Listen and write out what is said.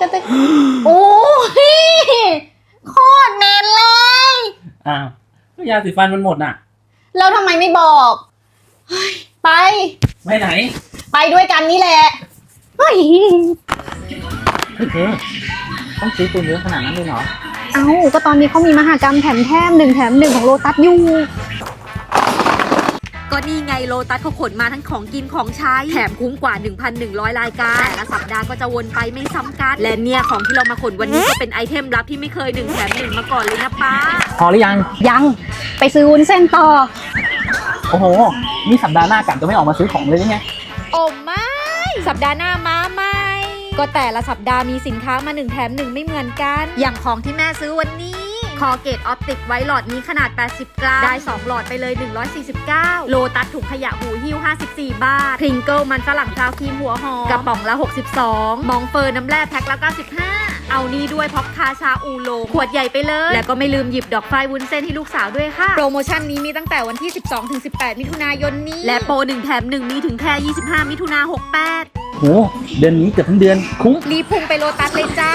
จะจะโอ้ยโคตรเน้นเลย อ้าวก็ยาสีฟันมันหมดน่ะแล้วทำไมไม่บอกเฮ้ยไป ไปไหนไปด้วยกันนี่แหละเฮ้ยเฮ้ยเธอต้องซื้อตัวเยอะขนาดนั้นเลยเหรอ เอ้าก็ตอนนี้เขามีมหากรรมแถมแถมหนึ่งแถมหนึ่งของโลตัสอยู่ ก็นี่ไงโลตัสเขาขนมาทั้งของกินของใช้แถมคุ้มกว่า 1,100 รายการ แต่ละสัปดาห์ก็จะวนไปไม่ซ้ำกัน และเนี่ยของที่เรามาขนวันนี้ก็เป็นไอเทมลับที่ไม่เคยหนึ่งแถมหนึ่งมาก่อนเลยนะป้า พอหรือยัง ยังไปซื้อวุ้นเส้นต่อ โอ้โห นี่สัปดาห์หน้ากลับจะไม่ออกมาซื้อของเลยนี่ไง โอ้ไม่ สัปดาห์หน้ามาไหม ก็แต่ละสัปดาห์มีสินค้ามา 1 แถม 1 ไม่เหมือนกัน อย่างของที่แม่ซื้อวันนี้คอเกตออปติกไว้หลอดนี้ขนาด 80 กรัม ได้ 2 หลอดไปเลย 149 โลตัสถุงขยะหูหิ้ว 54 บาท พริงเกิลมันฝรั่งซาวครีมหัวหอม กระป๋องละ 62 มองเฟิร์นน้ำแร่แพ็คละ 95 เอานี้ด้วยพ็อกคาชาอูโลขวดใหญ่ไปเลย แล้วก็ไม่ลืมหยิบดอกไฟวุ้นเส้นให้ลูกสาวด้วยค่ะ โปรโมชั่นนี้มีตั้งแต่วันที่ 12-18 มิถุนายนนี้ และโปร1แถม1มีถึงแค่ 25 มิถุนา68 โหเดือนนี้เกือบทั้งเดือนคุ้ม รีบพุ่งไปโลตัสเลยจ้า